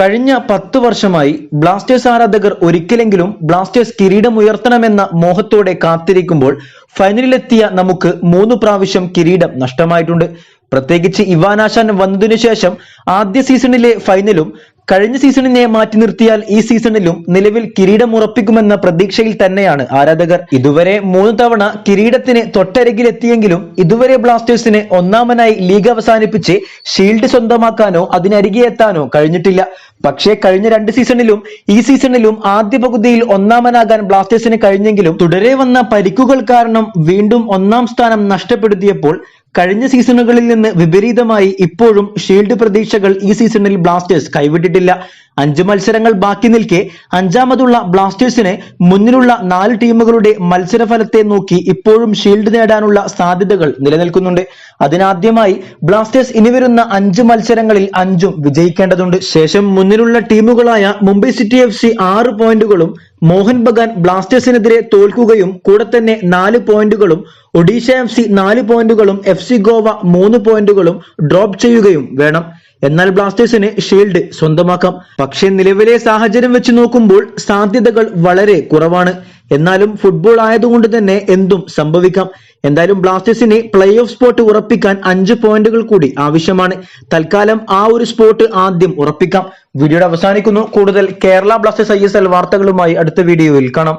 കഴിഞ്ഞ പത്ത് വർഷമായി ബ്ലാസ്റ്റേഴ്സ് ആരാധകർ ഒരിക്കലെങ്കിലും ബ്ലാസ്റ്റേഴ്സ് കിരീടമുയർത്തണമെന്ന മോഹത്തോടെ കാത്തിരിക്കുമ്പോൾ ഫൈനലിലെത്തിയ നമുക്ക് മൂന്ന് പ്രാവശ്യം കിരീടം നഷ്ടമായിട്ടുണ്ട്. പ്രത്യേകിച്ച് ഇവാനാശാൻ വന്നതിനു ശേഷം ആദ്യ സീസണിലെ ഫൈനലും കഴിഞ്ഞ സീസണിനെ മാറ്റി നിർത്തിയാൽ ഈ സീസണിലും നിലവിൽ കിരീടം ഉറപ്പിക്കുമെന്ന പ്രതീക്ഷയിൽ തന്നെയാണ് ആരാധകർ. ഇതുവരെ മൂന്ന് തവണ കിരീടത്തിന് തൊട്ടരികിലെത്തിയെങ്കിലും ഇതുവരെ ബ്ലാസ്റ്റേഴ്സിന് ഒന്നാമനായി ലീഗ് അവസാനിപ്പിച്ച് ഷീൽഡ് സ്വന്തമാക്കാനോ അതിനരികെ എത്താനോ കഴിഞ്ഞിട്ടില്ല. പക്ഷേ കഴിഞ്ഞ രണ്ട് സീസണിലും ഈ സീസണിലും ആദ്യ പകുതിയിൽ ഒന്നാമനാകാൻ ബ്ലാസ്റ്റേഴ്സിന് കഴിഞ്ഞെങ്കിലും തുടരെ വന്ന പരിക്കുകൾ കാരണം വീണ്ടും ഒന്നാം സ്ഥാനം നഷ്ടപ്പെടുത്തിയപ്പോൾ കഴിഞ്ഞ സീസണുകളിൽ നിന്ന് വിപരീതമായി ഇപ്പോഴും ഷീൽഡ് പ്രതീക്ഷകൾ ഈ സീസണിൽ ബ്ലാസ്റ്റേഴ്സ് കൈവിട്ടിട്ടില്ല. അഞ്ച് മത്സരങ്ങൾ ബാക്കി നിൽക്കെ അഞ്ചാമതുള്ള ബ്ലാസ്റ്റേഴ്സിന് മുന്നിലുള്ള നാല് ടീമുകളുടെ മത്സരഫലത്തെ നോക്കി ഇപ്പോഴും ഷീൽഡ് നേടാനുള്ള സാധ്യതകൾ നിലനിൽക്കുന്നുണ്ട്. അതിനാദ്യമായി ബ്ലാസ്റ്റേഴ്സ് ഇനി വരുന്ന അഞ്ച് മത്സരങ്ങളിൽ അഞ്ചും വിജയിക്കേണ്ടതുണ്ട്. ശേഷം മുന്നിലുള്ള ടീമുകളായ മുംബൈ സിറ്റി എഫ് സി ആറ് പോയിന്റുകളും മോഹൻ ബഗാൻ ബ്ലാസ്റ്റേഴ്സിനെതിരെ തോൽക്കുകയും കൂടെ തന്നെ നാല് പോയിന്റുകളും ഒഡീഷ എഫ് സി നാല് പോയിന്റുകളും എഫ് സി ഗോവ മൂന്ന് പോയിന്റുകളും ഡ്രോപ്പ് ചെയ്യുകയും വേണം. എന്നാൽ ബ്ലാസ്റ്റേഴ്സിന് ഷീൽഡ് സ്വന്തമാക്കാം. പക്ഷേ നിലവിലെ സാഹചര്യം വെച്ച് നോക്കുമ്പോൾ സാധ്യതകൾ വളരെ കുറവാണ്. എന്നാലും ഫുട്ബോൾ ആയതുകൊണ്ട് തന്നെ എന്തും സംഭവിക്കാം. എന്തായാലും ബ്ലാസ്റ്റേഴ്സിന് പ്ലേ ഓഫ് സ്പോട്ട് ഉറപ്പിക്കാൻ അഞ്ച് പോയിന്റുകൾ കൂടി ആവശ്യമാണ്. തൽക്കാലം ആ ഒരു സ്പോട്ട് ആദ്യം ഉറപ്പിക്കാം. വീഡിയോയുടെ അവസാനിക്കുന്നു. കൂടുതൽ കേരള ബ്ലാസ്റ്റേഴ്സ് ഐ വാർത്തകളുമായി അടുത്ത വീഡിയോയിൽ കാണാം.